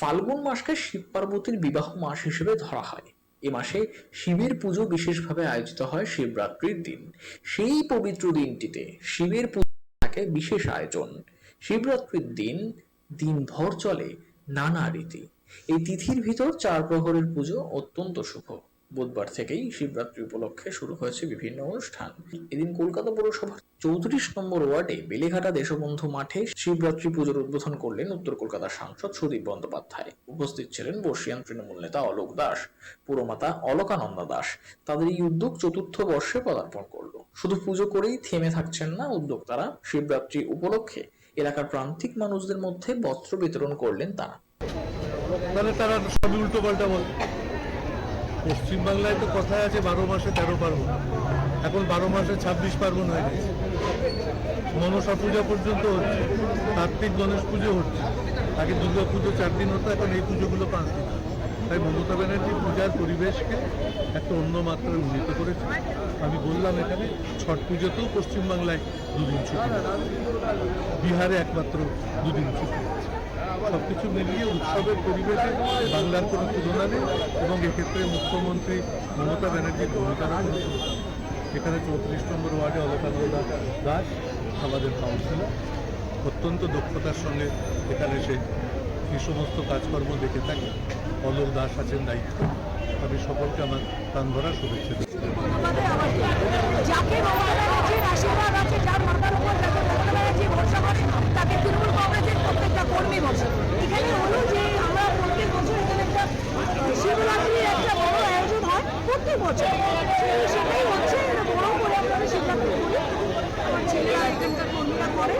ফাল্গুন মাসকে শিব পার্বতীর বিবাহ মাস হিসেবে ধরা হয়। এ মাসে শিবের পুজো বিশেষভাবে আয়োজিত হয় শিবরাত্রির দিন। সেই পবিত্র দিনটিতে শিবের পুজো থাকে বিশেষ আয়োজন। শিবরাত্রির দিন দিনভর চলে নানা রীতি। এই তিথির ভিতর চার প্রহরের পুজো অত্যন্ত শুভ। বুধবার থেকেই শিবরাত্রি উপলক্ষে শুরু হয়েছে বিভিন্ন অনুষ্ঠান। এদিন কলকাতা পৌরসভার চৌত্রিশ নম্বর ওয়ার্ডে বেলেঘাটা দেশবন্ধু মাঠে শিবরাত্রি পুজোর উদ্বোধন করলেন উত্তর কলকাতার সাংসদ সুদীপ বন্দ্যোপাধ্যায়। উপস্থিত ছিলেন বর্ষিয়ান তৃণমূল নেতা অলোক দাস, পুরমাতা অলকানন্দা দাস। তাদের এই উদ্যোগ চতুর্থ বর্ষে পদার্পণ করল। শুধু পুজো করেই থেমে থাকছেন না উদ্যোক্তারা। শিবরাত্রি উপলক্ষে এলাকার প্রান্তিক মানুষদের মধ্যে বস্ত্র বিতরণ করলেন তারা। তাহলে তারা উল্টো পাল্টা পশ্চিমবাংলায় তো কথায় আছে, বারো মাসে তেরো পার্বণ। এখন বারো মাসে ছাব্বিশ পার্বণ হয়ে গেছে। মনসা পূজা পর্যন্ত হচ্ছে, কার্তিক গণেশ পুজো হচ্ছে। আগে দুর্গা পুজো চার দিন হতো, এখন এই পুজোগুলো পাঁচ দিন। তাই মমতা ব্যানার্জি পূজার পরিবেশকে একটা অন্য মাত্রায় উন্নীত করেছে। আমি বললাম এখানে, ছট পুজোতেও পশ্চিমবাংলায় দুদিন ছুটি বিহারে একমাত্র দুদিন ছুটি সব কিছু মিলিয়ে উৎসবের পরিবেশে বাংলার কোনো তুলনা নেই এবং এক্ষেত্রে মুখ্যমন্ত্রী মমতা ব্যানার্জির ভূমিকা ভূমিকার এখানে চৌত্রিশ নম্বর ওয়ার্ডে অলকানন্দা দাস আমাদের কাউন্সিলর অত্যন্ত দক্ষতার সঙ্গে এখানে সে এই সমস্ত কাজকর্ম দেখে থাকে। অলোক দাস আছেন দায়িত্ব। আমি সকলকে আমার প্রাণ ভরা শুভেচ্ছা সেটাই হচ্ছে বড় করে